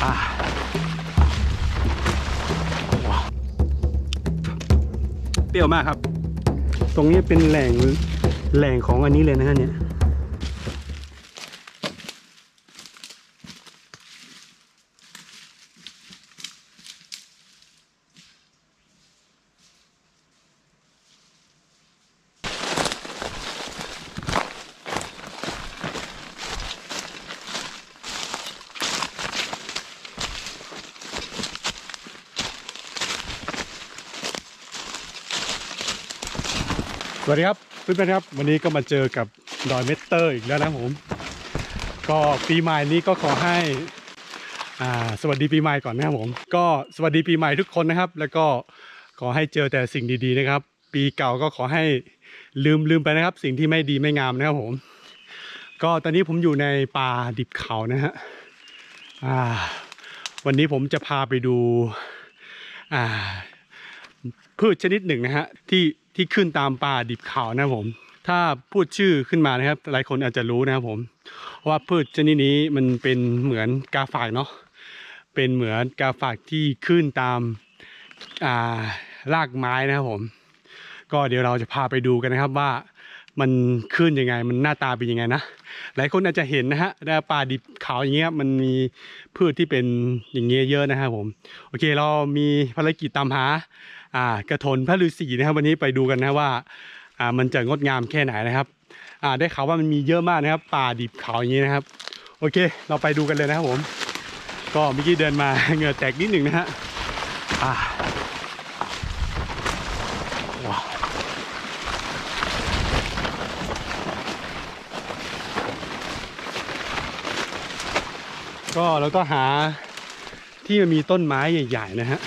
เปรี้ยวมากครับ ตรงนี้เป็นแหล่งแหล่งของอันนี้เลยนะฮะเนี่ย พื่อนๆครับ วันนี้ก็มาเจอกับดอยเมตเตอร์อีกแล้วนะผม ก็ปีใหม่นี้ก็ขอให้อ่าสวัสดีปีใหม่ก่อนนะครับผม ก็สวัสดีปีใหม่ทุกคนนะครับ แล้วก็ขอให้เจอแต่สิ่งดีๆนะครับ ปีเก่าก็ขอให้ลืมลืมไปนะครับ สิ่งที่ไม่ดีไม่งามนะครับผม ก็ตอนนี้ผมอยู่ในป่าดิบเขานะฮะอ่า วันนี้ผมจะพาไปดูอ่าพืชชนิดหนึ่งนะฮะที่ ที่ขึ้นตามป่าดิบเขานะครับผม ถ้าพูดชื่อขึ้นมานะครับ หลายคนอาจจะรู้นะครับผม ว่าพืชชนิดนี้มันเป็นเหมือนกาฝากเนาะเป็นเหมือนกาฝากที่ขึ้นตามอ่ารากไม้นะครับผม ก็เดี๋ยวเราจะพาไปดูกันนะครับว่ามันขึ้นยังไง มันหน้าตาเป็นยังไงนะ หลายคนอาจจะเห็นนะฮะในป่าดิบเขาอย่างเงี้ย มันมีพืชที่เป็นอย่างเงี้ยเยอะนะครับผม โอเค เรามีภารกิจตามหา อ่ากระถนพระฤาษีนะครับ วันนี้ไปดูกันนะว่าอ่ามันจะงดงามแค่ไหนนะครับอ่าได้ข่าวว่ามันมีเยอะมากนะครับ ป่าดิบเขาอย่างนี้นะครับ โอเค เราไปดูกันเลยนะครับผม ก็เมื่อกี้เดินมา เหงื่อแตกนิดหนึ่งนะฮะอ่าว้วก็เราก็หาที่มันมีต้นไม้ใหญ่ ๆ นะฮะ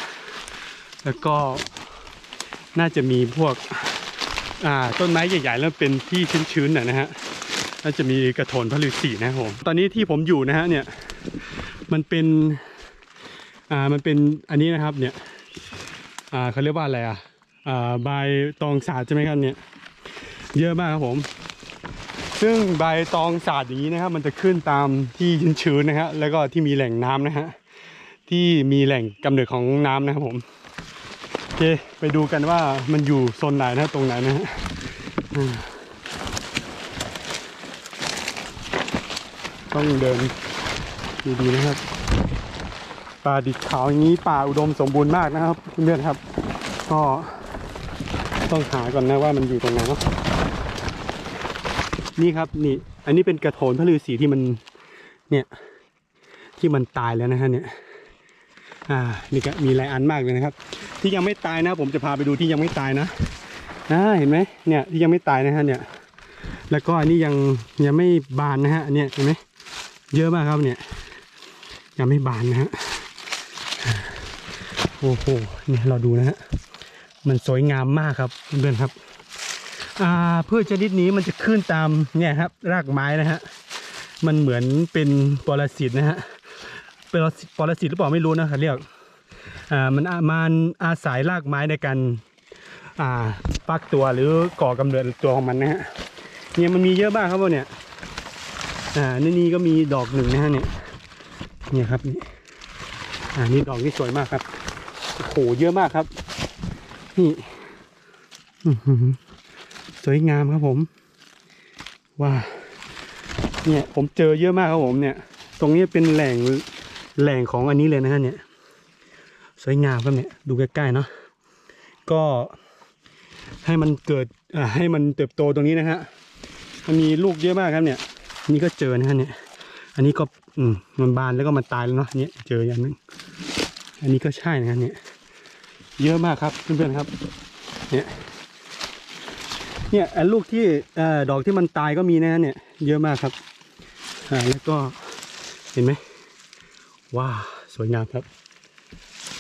แล้วก็ น่าจะมีพวกอ่าต้นไม้ใหญ่ๆ แล้วเป็นที่ชื้นๆน่ะนะฮะน่าจะมีกระโถนพระฤาษีนะครับผมตอนนี้ที่ผมอยู่นะฮะเนี่ยมันเป็นอ่ามันเป็นอันนี้นะครับเนี่ยอ่าเขาเรียกว่าอะไรอะอ่าใบตองสาดใช่ไหมครับเนี่ยเยอะมากครับผม ซึ่งใบตองสาดอย่างนี้นะครับ มันจะขึ้นตามที่ชื้นๆนะฮะแล้วก็ที่มีแหล่งน้ำนะฮะที่มีแหล่งกำเนิดของน้ำนะครับผม อเคไปดูกันว่ามันอยู่โซนไหนนะตรงไหนนะฮะต้องเดินดีๆนะครับป่าดิบขาวอย่างนี้ป่าอุดมสมบูรณ์มากนะครับเพื่อนครับ ก็ต้องหาก่อนนะว่ามันอยู่ตรงไหนเนาะนี่ครับนี่อันนี้เป็นกระโถนพระฤาษีที่มันเนี่ยที่มันตายแล้วนะฮะเนี่ย อ่านี่ก็มีหลายอันมากเลยนะครับ ที่ยังไม่ตายนะ ผมจะพาไปดูที่ยังไม่ตายนะอ่าเห็นไหมเนี่ยที่ยังไม่ตายนะฮะเนี่ย แล้วก็อันนี้ยังยังไม่บานนะฮะอันเนี่ยเห็นไหมเยอะมากครับเนี่ย ยังไม่บานนะฮะโอ้โหเนี่ยเราดูนะฮะมันสวยงามมากครับเพื่อนๆครับอ่าพืชชนิดนี้มันจะขึ้นตามเนี่ยครับรากไม้นะฮะมันเหมือนเป็นปรสิตนะฮะเป็นปรสิตหรือเปล่าไม่รู้นะเขาเรียก มันอามันอาศัยรากไม้ในการอ่าฟักตัวหรือก่อกำเนิดตัวของมันนะฮะเนี่ยมันมีเยอะมากครับพวกเนี่ยอ่านี่นี่ก็มีดอกหนึ่งนะฮะเนี่ยเนี่ยครับนี่อ่านี่ดอกนี่สวยมากครับโอ้โหเยอะมากครับ นี่สวยงามครับผมว้าเนี่ยผมเจอเยอะมากครับผมเนี่ย ตรงนี้เป็นแหล่งแหล่งของอันนี้เลยนะฮะเนี่ย สวยงามครับเนี่ยดูใกล้ๆเนาะก็ให้มันเกิดให้มันเติบโตตรงนี้นะฮะมันมีลูกเยอะมากครับเนี่ย นี่ก็เจอนะฮะเนี่ย อันนี้ก็อืมมันบานแล้วก็มันตายแล้วเนาะเนี่ยเจออย่างนึงอันนี้ก็ใช่นะฮะเนี่ย เยอะมากครับเพื่อนๆครับ เนี่ยเนี่ยลูกที่อดอกที่มันตายก็มีนะฮะเนี่ย เยอะมากครับอ่าแล้วก็เห็นไหมว้าสวยงามครับ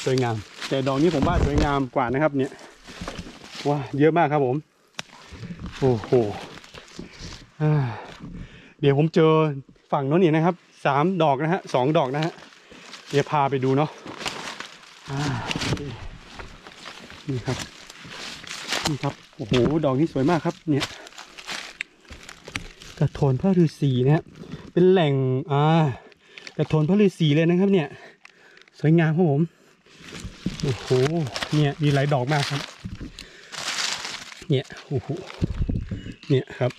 สวยงาม แต่ดอกนี้ผมว่าสวยงามกว่านะครับ เนี่ยว้าเยอะมากครับผม โอ้โหเดี๋ยวผมเจอฝั่งโน้นนี่นะครับสามดอกนะฮะสองดอกนะฮะเดี๋ยวพาไปดูเนาะนี่ครับนี่ครับโอ้โหดอกนี้สวยมากครับ เนี่ยกระโถนพระฤาษีนะฮะเป็นแหล่งอ่ากระโถนพระฤาษีเลยนะครับ เนี่ย สวยงามครับผม โอ้โห เนี่ยมีหลายดอกมากครับ เนี่ย โอ้โห เนี่ยครับ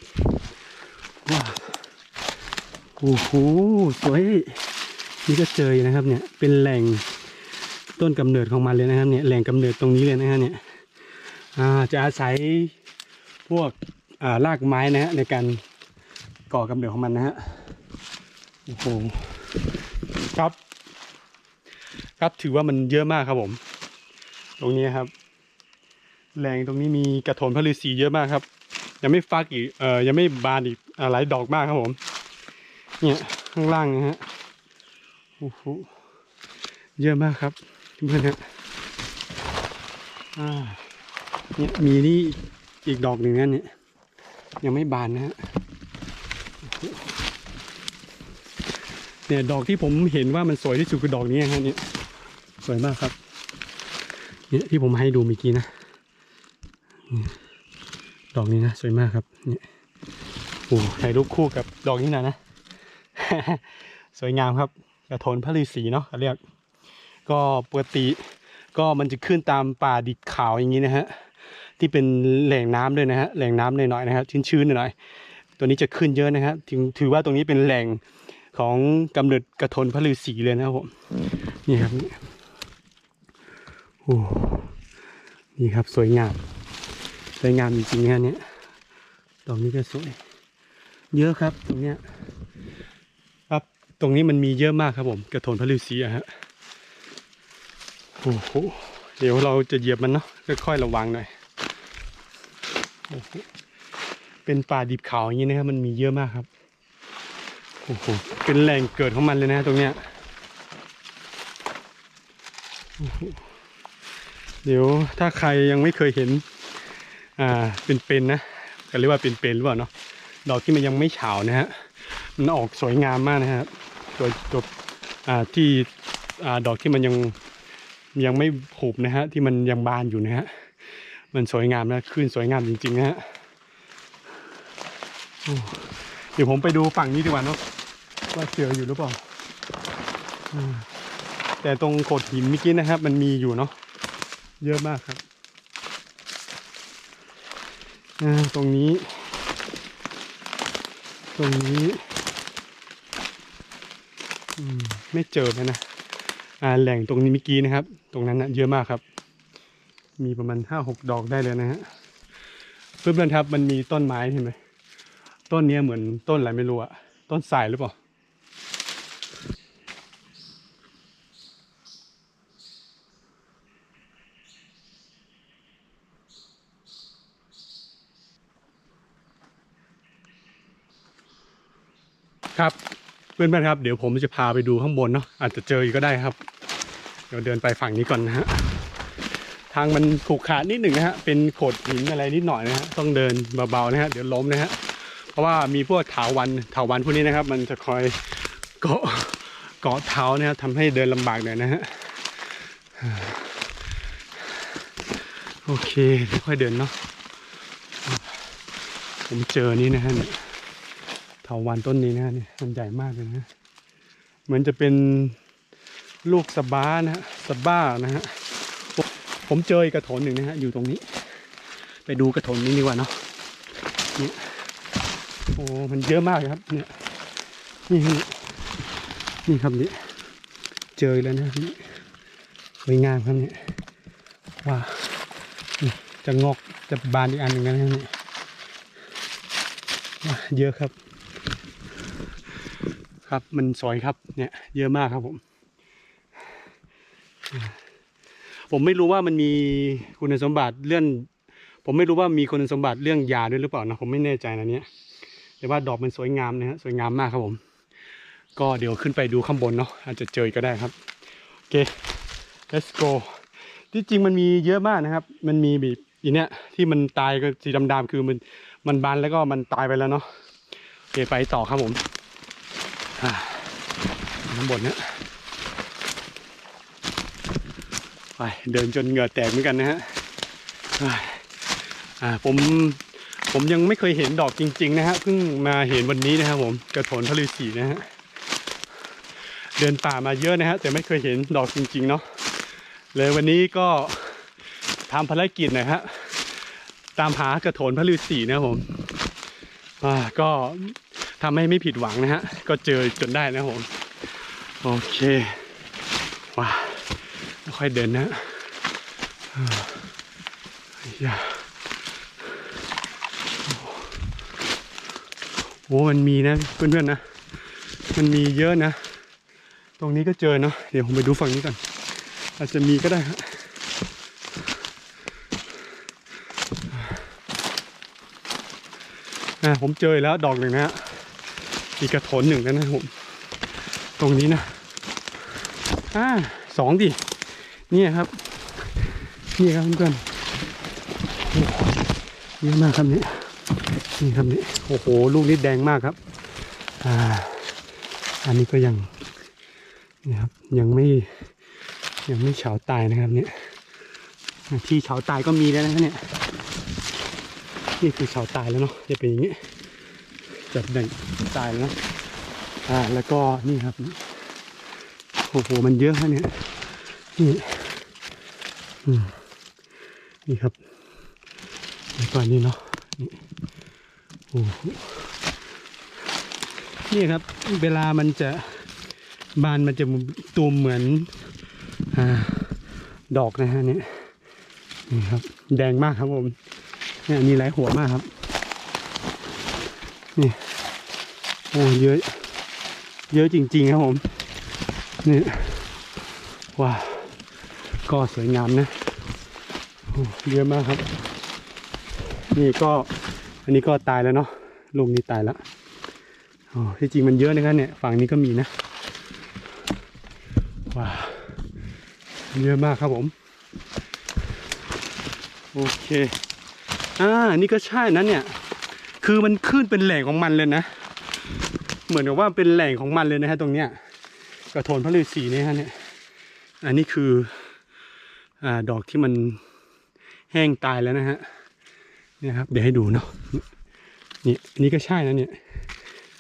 ว้าโอ้โห สวย นี่ก็เจอนะครับ เนี่ย เป็นแหล่งต้นกำเนิดของมันเลยนะครับ เนี่ย แหล่งกำเนิดตรงนี้เลยนะฮะเนี่ย อ่า จะอาศัยพวกอ่ารากไม้นะฮะในการก่อกำเนิดของมันนะฮะ โอ้โห ครับครับถือว่ามันเยอะมากครับผม ตรงนี้ครับแหล่งตรงนี้มีกระโถนพระฤาษีเยอะมากครับ ยังไม่ฟักอีกเอ่อยังไม่บานอีกอ่าหลายดอกมากครับผม เนี่ยข้างล่างนะฮะโอ้โหเยอะมากครับเพื่อนๆฮะอ่าเนี่ยมีนี่อีกดอกหนึ่งนั่นเนี่ยยังไม่บานนะฮะเนี่ยดอกที่ผมเห็นว่ามันสวยที่สุดคือดอกนี้ฮะเนี่ยสวยมากครับ นี่ที่ผมให้ดูเมื่อกี้นะดอกนี้นะสวยมากครับเนี่ยโอ้ถ่ายรูปคู่กับดอกนี้นะนะ สวยงามครับกระโถนพระฤาษีเนาะเขาเรียก ก็ปกติก็มันจะขึ้นตามป่าดิบขาวอย่างนี้นะฮะที่เป็นแหล่งน้ำด้วยนะฮะแหล่งน้ำหน่อยๆนะครับชื้นๆหน่อยๆตัวนี้จะขึ้นเยอะนะครับถึงถือว่าตรงนี้เป็นแหล่งของกำเนิดกระโถนพระฤาษีเลยนะครับผมนี่ครับนี่ โอ้นี่ครับสวยงาม สวยงามจริงๆนะเนี่ยดอกนี้ก็สวย เยอะครับตรงเนี้ยครับตรงนี้มันมีเยอะมากครับผม กระโถนพระฤาษีอะฮะโอ้โหเดี๋ยวเราจะเหยียบมันเนาะค่อยๆระวังหน่อยโอ้โหเป็นป่าดิบเขาอย่างนี้นะครับ มันมีเยอะมากครับโอ้โหเป็นแหล่งเกิดของมันเลยนะ ตรงเนี้ยโอ้โห เดี๋ยวถ้าใครยังไม่เคยเห็น อ่าเป็นๆนนะก็เรียกว่าเป็นๆหรือเปล่าเนาะดอกที่มันยังไม่เฉานะฮะมันออกสวยงามมากนะครับตัวตัวอ่าที่อ่าดอกที่มันยังยังไม่ผูบนะฮะที่มันยังบานอยู่นะฮะมันสวยงามนะขึ้นสวยงามจริงๆนะฮะโอ้เดี๋ยวผมไปดูฝั่งนี้ดีกว่าเนาะว่าเจออยู่หรือเปล่าอ่าแต่ตรงโขดหินเมื่อกี้นะครับ มันมีอยู่เนาะ เยอะมากครับตรงนี้ ตรงนี้ไม่เจอเลยนะแหล่งตรงนี้เมื่อกี้นะครับ ตรงนั้นนะเยอะมากครับ มีประมาณห้าหกดอกได้เลยนะฮะเพื่อนๆครับมันมีต้นไม้เห็นไหมต้นนี้เหมือนต้นอะไรไม่รู้อะต้นสายหรือเปล่า ครับเพื่อนๆครับ เดี๋ยวผมจะพาไปดูข้างบนเนาะอาจจะเจออีกก็ได้ครับ เดี๋ยวเดินไปฝั่งนี้ก่อนนะฮะทางมันขรุขระนิดหนึ่งนะฮะเป็นโขดหินอะไรนิดหน่อยนะฮะต้องเดินเบาๆนะฮะเดี๋ยวล้มนะฮะเพราะว่ามีพวกถาวันถาวันพวกนี้นะครับ มันจะคอยเกาะเกาะเท้านะครับทำให้เดินลำบากหน่อยนะฮะโอเคค่อยเดินเนาะผมเจอนี่นะฮะเนี่ย เถาวันต้นนี้นะเนี่ยมันใหญ่มากเลยนะเหมือนจะเป็นลูกสบ้านะฮะสบ้านะฮะผมเจออีกกระถนหนึ่งนะฮะอยู่ตรงนี้ ไปดูกระถนนี้ดีกว่าเนาะเนี่ยโอ้มันเยอะมากครับเนี่ยนี่นี่ครับนี่เจอแล้วนะนี่สวยงามครับเนี่ยว้าจะงอกจะบานอีกอันหนึ่งนะเนี่ยเยอะครับ ครับมันสวยครับเนี่ยเยอะมากครับผม ผมไม่รู้ว่ามันมีคุณสมบัติเรื่องผมไม่รู้ว่ามีคุณสมบัติเรื่องยาด้วยหรือเปล่านะผมไม่แน่ใจนะเนี่ยแต่ว่าดอกมันสวยงามนะฮะสวยงามมากครับผม ก็เดี๋ยวขึ้นไปดูข้างบนเนาะอาจจะเจอก็ได้ครับโอเค let's go ที่จริงมันมีเยอะมากนะครับ มันมีแบบอีเนี้ยที่มันตายก็สีดำๆคือมันมันบานแล้วก็มันตายไปแล้วเนาะโอเคไปต่อครับผม อ่าข้างบนเนี่ยไปเดินจนเหงื่อแตกเหมือนกันนะฮะผมผมยังไม่เคยเห็นดอกจริง ๆ นะฮะเพิ่งมาเห็นวันนี้นะครับผมกระโถนพระฤาษีนะฮะเดินป่ามาเยอะนะฮะแต่ไม่เคยเห็นดอกจริง ๆ เนาะเลยวันนี้ก็ทำภารกิจนะฮะตามหากระโถนพระฤาษีนะผมอ่าก็ ทำให้ไม่ผิดหวังนะฮะ ก็เจอจนได้นะผม โอเค ว้าค่อยเดินนะฮะอ่าอย่าโอ้มันมีนะเพื่อนๆนะ มันมีเยอะนะ ตรงนี้ก็เจอเนาะ เดี๋ยวผมไปดูฝั่งนี้ก่อน อาจจะมีก็ได้ฮะอ่ผมเจอแล้วดอกหนึ่งนะฮะ อีกกระโถนหนึ่งแล้วนะผมตรงนี้นะอ่าสองดิเนี่ยครับ นี่ครับเพื่อนเยอะมากครับนี่นี่ครับนี่โอ้โหลูกนี้แดงมากครับอ่าอันนี้ก็ยังนี่ครับยังไม่ยังไม่เฉาตายนะครับเนี่ยที่เฉาตายก็มีแล้วนะเนี่ยนี่คือเฉาตายแล้วเนาะจะเป็นอย่างนี้ จับแบ่งตายแล้วนอะอ่าแล้วก็นี่ครับโอ้โหมันเยอะฮะเนี่ยนี่อืมนี่ครับแล้วก็อันนี่เนาะนี่โอ้โหนี่ครับ เวลามันจะบานมันจะตูมเหมือนอาดอกนะฮะเนี่ยนี่ครับ แดงมากครับผมเนี่ยมีหลายหัวมากครับ นี่ โอ้เยอะ เยอะจริง ๆ ครับผม นี่ ว้าวก็สวยงามนะโอ้เยอะมากครับ นี่ก็ อันนี้ก็ตายแล้วเนาะลูกนี้ตายแล้วอ๋อที่จริงมันเยอะนะครับเนี่ย ฝั่งนี้ก็มีนะ ว้าวเยอะมากครับผม โอเค อ่า นี่ก็ใช่นะเนี่ย คือมันขึ้นเป็นแหล่งของมันเลยนะ เหมือนกับว่าเป็นแหล่งของมันเลยนะฮะตรงเนี้ยกระโถนพระฤาษีเนี่ยฮะเนี่ยอันนี้คืออ่าดอกที่มันแห้งตายแล้วนะฮะเนี่ยครับเดี๋ยวให้ดูเนาะนี่อันนี้ก็ใช่นะเนี่ย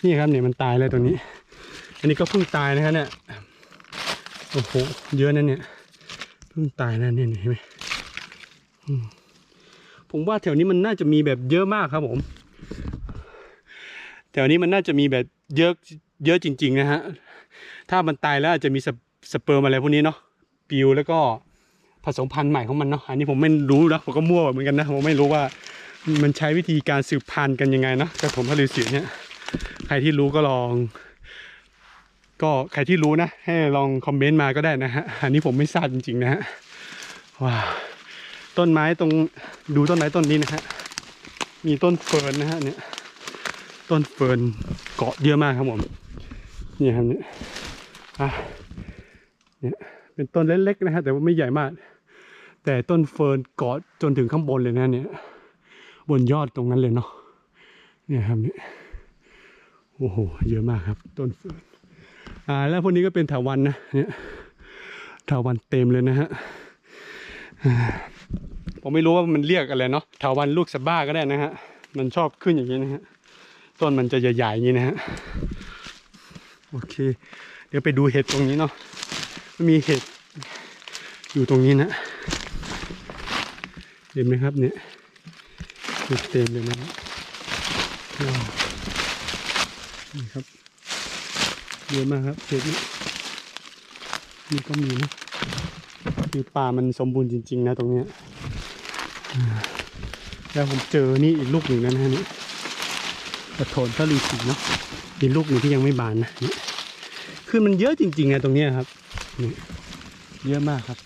นี่ครับเนี่ยมันตายเลยตรงนี้ อันนี้ก็เพิ่งตายนะครับเนี่ยโอ้โหเยอะนะเนี่ยเพิ่งตายนะเนี่ยเห็นไหมผมว่าแถวนี้มันน่าจะมีแบบเยอะมากครับผม แถวนี้มันน่าจะมีแบบเยอะเยอะจริง ๆ นะฮะ ถ้ามันตายแล้วอาจจะมีสเปสเปิร์มอะไรพวกนี้เนาะปิวแล้วก็ผสมพันธุ์ใหม่ของมันเนาะ อันนี้ผมไม่รู้นะผมก็มั่วเหมือนกันนะผมไม่รู้ว่ามันใช้วิธีการสืบพันธุ์กันยังไงเนาะกระผมพระฤาษีเนี่ยใครที่รู้ก็ลอง ก็ใครที่รู้นะ ให้ลองคอมเมนต์มาก็ได้นะฮะ อันนี้ผมไม่ทราบจริง ๆ นะฮะว้าวต้นไม้ตรงดูต้นไม้ต้นนี้นะฮะมีต้นเฟิร์นนะฮะเนี่ย ต้นเฟิร์นเกาะเยอะมากครับผมนี่ครับเนี่ยอะเนี่ยเป็นต้นเล็กๆนะฮะแต่ว่าไม่ใหญ่มาก แต่ต้นเฟิร์นเกาะจนถึงข้างบนเลยนะเนี่ยบนยอดตรงนั้นเลยเนาะเนี่ยครับเนี่ยโอ้โหเยอะมากครับ ต้นเฟิร์นอ่าแล้วพวกนี้ก็เป็นถาวันนะเนี่ยถาวันเต็มเลยนะฮะผมไม่รู้ว่ามันเรียกอะไรเนาะถาวันลูกสะบ้าก็ได้นะฮะมันชอบขึ้นอย่างนี้นะฮะ ต้นมันจะใหญ่ๆอย่างนี้นะฮะโอเค เดี๋ยวไปดูเห็ดตรงนี้เนาะมีเห็ดอยู่ตรงนี้นะเห็นไหมครับเนี่ยเห็ดเต็มเลยนะนี่ครับเยอะมากครับเห็ดนี่นี่ก็มีนะคือป่ามันสมบูรณ์จริง ๆ นะตรงเนี้ยแล้วผมเจอนี่อีกลูกหนึ่งนะฮะนี่ กระโถนพระฤาษีเนาะอีลูกหนึ่งที่ยังไม่บานนะนี่คือมันเยอะจริงๆนะตรงนี้ครับนี่เยอะมากครับ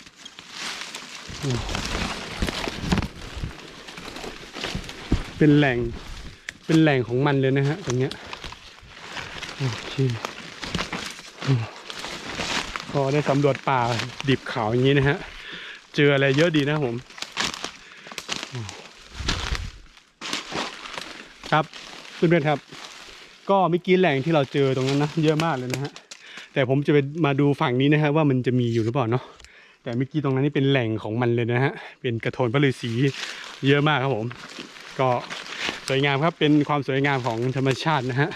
เป็นแหล่งเป็นแหล่งของมันเลยนะฮะตรงเนี้ยโอเคพอได้สำรวจป่าดิบเขาอย่างนี้นะฮะ เจออะไรเยอะดีนะผมอืมครับ เพื่อนๆครับ ก็เมื่อกี้แหล่งที่เราเจอตรงนั้นนะเยอะมากเลยนะฮะแต่ผมจะไปมาดูฝั่งนี้นะฮะว่ามันจะมีอยู่หรือเปล่าเนาะแต่เมื่อกี้ตรงนั้นนี่เป็นแหล่งของมันเลยนะฮะเป็นกระโถนพระฤาษีเยอะมากครับผม ก็สวยงามครับเป็นความสวยงามของธรรมชาตินะฮะ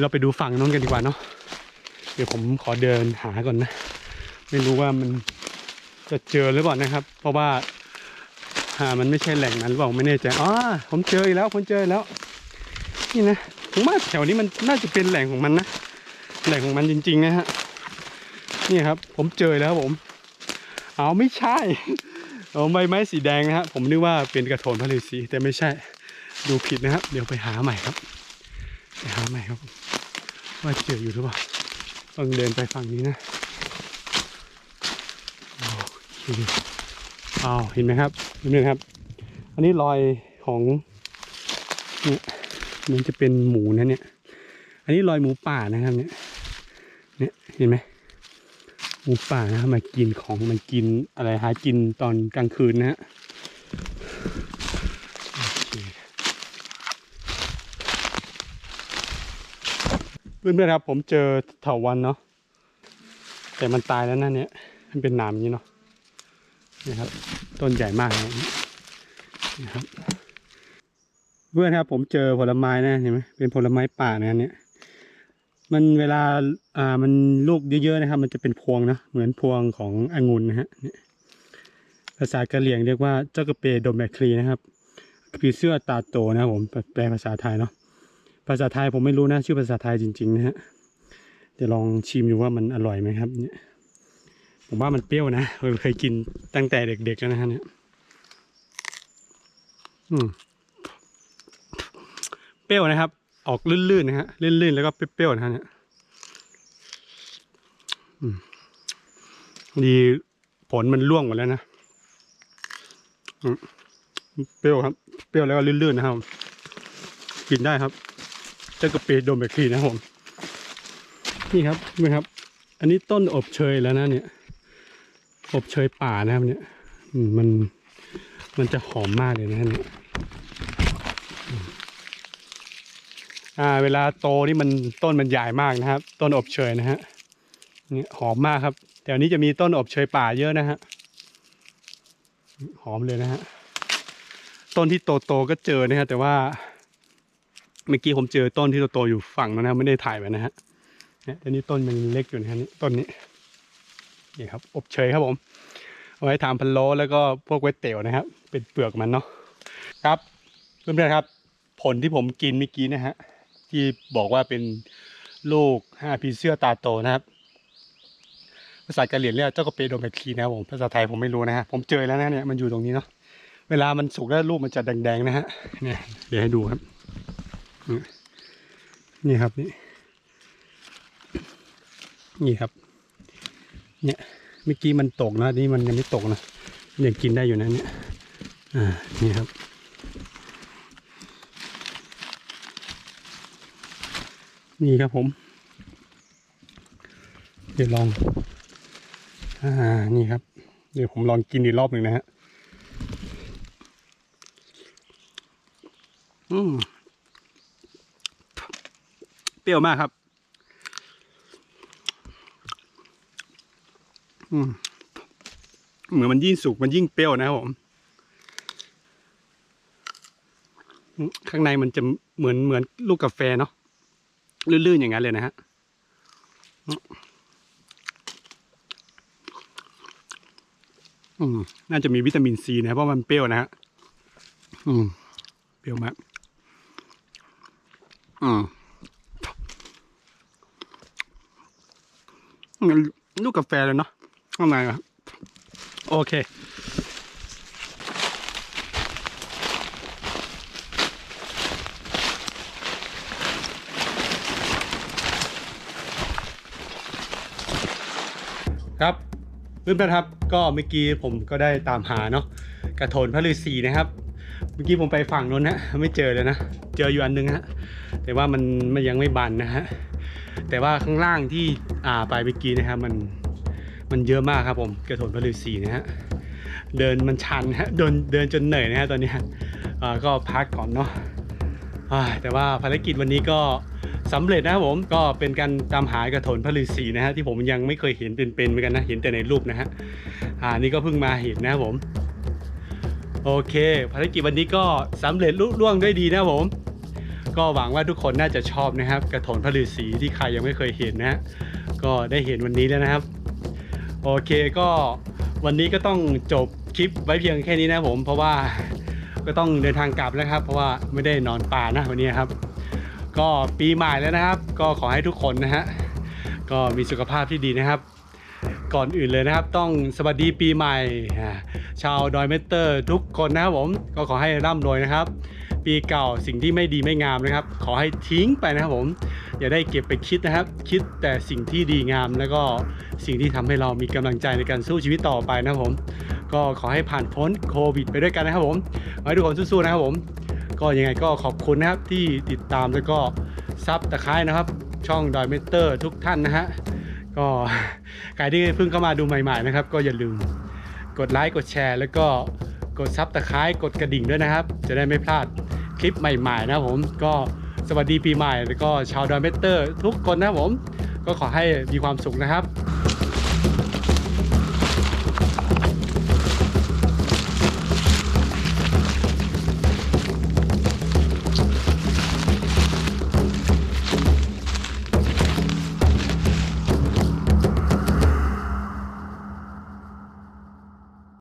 เราไปดูฝั่งนู้นกันดีกว่าเนาะเดี๋ยวผมขอเดินหาก่อนนะ ไม่รู้ว่ามันจะเจอหรือเปล่านะครับ เพราะว่าหามันไม่ใช่แหล่งนั้นหรือเปล่าไม่แน่ใจอ๋อผมเจออีกแล้วผมเจอแล้ว นี่นะผมว่าแถวนี้มันน่าจะเป็นแหล่งของมันนะแหล่งของมันจริง ๆ นะฮะนี่ครับ ผมเจอแล้วผม เอาไม่ใช่เอาใบไม้สีแดงนะฮะผมนึกว่าเป็นกระโถนพระฤาษีแต่ไม่ใช่ดูผิดนะครับ เดี๋ยวไปหาใหม่ครับไปหาใหม่ครับ ว่าเจออยู่หรือเปล่าต้องเดินไปฝั่งนี้นะโอเคอ้าเห็นไหมครับเห็นไหมครับ อันนี้รอยของเนี่ มันจะเป็นหมูนะเนี่ย อันนี้รอยหมูป่านะครับเนี่ย เนี่ยเห็นไหมหมูป่านะครับมากินของมากินอะไรหากินตอนกลางคืนนะฮะเพื่อนๆครับผมเจอเถาวันเนาะแต่มันตายแล้วนะเนี่ยมันเป็นหนามอย่างนี้เนาะนี่ครับต้นใหญ่มากนะครับ เพื่อนครับผมเจอผลไม้นะเห็นไหมเป็นผลไม้ป่านะเนี่ยมันเวลาอ่ามันลูกเยอะๆนะครับ มันจะเป็นพวงนะเหมือนพวงขององุ่นนะฮะเนี่ยภาษากะเหรี่ยงเรียกว่าเจ้ากระเปโดมแบครีนะครับผีเสื้อตาโตนะผมแปลภาษาไทยเนาะภาษาไทยผมไม่รู้นะชื่อภาษาไทยจริงๆนะฮะเดี๋ยวลองชิมดูว่ามันอร่อยไหมครับเนี่ยผมว่ามันเปรี้ยวนะเคยกินตั้งแต่เด็กๆแล้วนะฮะเนี่ยอืม เปรี้ยวนะครับ ออกลื่นๆนะฮะลื่นๆแล้วก็เปรี้ยวๆนะฮะเนี่ยดีผลมันร่วงหมดแล้วนะเปรี้ยวครับ เปรี้ยวแล้วก็ลื่นๆนะครับ กินได้ครับเจ้ากระเปโดมแบคทีนะครับผมนี่ครับนี่ครับ อันนี้ต้นอบเชยแล้วนะเนี่ย อบเชยป่านะครับเนี่ยมมันมันจะหอมมากเลยนะเนี่ย อ่าเวลาโตนี่มันต้นมันใหญ่มากนะครับ ต้นอบเชยนะฮะนี่หอมมากครับแถวนี้จะมีต้นอบเชยป่าเยอะนะฮะหอมเลยนะฮะต้นที่โตโตก็เจอนะฮะแต่ว่าเมื่อกี้ผมเจอต้นที่โตๆอยู่ฝั่งนั้นนะไม่ได้ถ่ายไว้นะฮะเนี่ยแต่นี่ต้นมันเล็กอยู่นะฮะนี่ต้นนี้นี่ครับอบเชยครับผมเอาไว้ทำพะโลแล้วก็พวกเวทเตี๋ยวนะครับเป็นเปลือกมันเนาะครับเพื่อนๆครับ ผลที่ผมกินเมื่อกี้นะฮะ ที่บอกว่าเป็นลูกห้าผีเสื้อตาโตนะครับ ภาษากะเหรี่ยงเรียกเจ้ากระเปโดแบคทีนะครับผมภาษาไทยผมไม่รู้นะฮะผมเจอแล้วนะเนี่ยมันอยู่ตรงนี้เนาะเวลามันสุกแล้วลูกมันจะแดงๆนะฮะเนี่ยเดี๋ยวให้ดูครับ นี่นี่ครับนี่นี่ครับ เนี่ยเมื่อกี้มันตกนะนี่มันยังไม่ตกนะยังกินได้อยู่นะเนี่ยอ่านี่ครับ นี่ครับผม เดี๋ยวลอง อ่า นี่ครับ เดี๋ยวผมลองกินอีกรอบหนึ่งนะฮะ อืม เปรี้ยวมากครับ อืม เหมือนมันยิ่งสุกมันยิ่งเปรี้ยวนะครับผมข้างในมันจะเหมือนเหมือนลูกกาแฟเนาะ ลื่นๆอย่างนั้นเลยนะฮะอืมน่าจะมีวิตามินซีนะเพราะมันเปรี้ยวนะฮะอืมเปรี้ยวมากอืมลูกกาแฟเลยเนาะข้างในอะโอเค ครับเพื่อนๆครับก็เมื่อกี้ผมก็ได้ตามหาเนาะกระโถนพระฤาษีนะครับ เมื่อกี้ผมไปฝั่งนู้นนะไม่เจอเลยนะ เจออยู่อันนึงฮะแต่ว่ามันมันยังไม่บันนะฮะแต่ว่าข้างล่างที่อ่าไปเมื่อกี้นะครับมันมันเยอะมากครับผมกระโถนพระฤาษีนะฮะเดินมันชันฮะเดินเดินจนเหนื่อยนะฮะตอนนี้อ่าก็พักก่อนเนาะแต่ว่าภารกิจวันนี้ก็ สำเร็จนะครับผมก็เป็นการตามหากระถนพระฤาษีนะฮะที่ผมยังไม่เคยเห็นเป็นๆเหมือนกันนะเห็นแต่ในรูปนะฮะอ่านี่ก็เพิ่งมาเห็นนะครับผม โอเค ภารกิจวันนี้ก็สำเร็จลุล่วงด้วยดีนะครับผม ก็หวังว่าทุกคนน่าจะชอบนะครับ กระถนพระฤาษีที่ใครยังไม่เคยเห็นนะฮะก็ได้เห็นวันนี้แล้วนะครับ โอเคก็วันนี้ก็ต้องจบคลิปไว้เพียงแค่นี้นะผม เพราะว่าก็ต้องเดินทางกลับแล้วครับ เพราะว่าไม่ได้นอนป่านะวันนี้ครับ ก็ปีใหม่แล้วนะครับ ก็ขอให้ทุกคนนะฮะก็มีสุขภาพที่ดีนะครับ ก่อนอื่นเลยนะครับ ต้องสวัสดีปีใหม่ ชาวดอยเมเตอร์ ทุกคนนะครับผมก็ขอให้ร่ำรวยนะครับ ปีเก่าสิ่งที่ไม่ดีไม่งามนะครับ ขอให้ทิ้งไปนะครับผมอย่าได้เก็บไปคิดนะครับ คิดแต่สิ่งที่ดีงาม แล้วก็สิ่งที่ทำให้เรามีกำลังใจในการสู้ชีวิตต่อไปนะครับผม ก็ขอให้ผ่านพ้นโควิด ไปด้วยกันนะครับผมขอให้ทุกคนสู้ๆนะครับผม ก็ยังไงก็ขอบคุณนะครับที่ติดตามแล้วก็ซับตะไคร้นะครับ ช่องดอยเมเตอร์ทุกท่านนะฮะก็ใครที่เพิ่งเข้ามาดูใหม่ๆนะครับ ก็อย่าลืมกดไลค์กดแชร์ แล้วก็กดซับตะไคร้กดกระดิ่งด้วยนะครับ จะได้ไม่พลาดคลิปใหม่ๆนะผมก็สวัสดีปีใหม่ แล้วก็ชาวดอยเมเตอร์ทุกคนนะผม ก็ขอให้มีความสุขนะครับ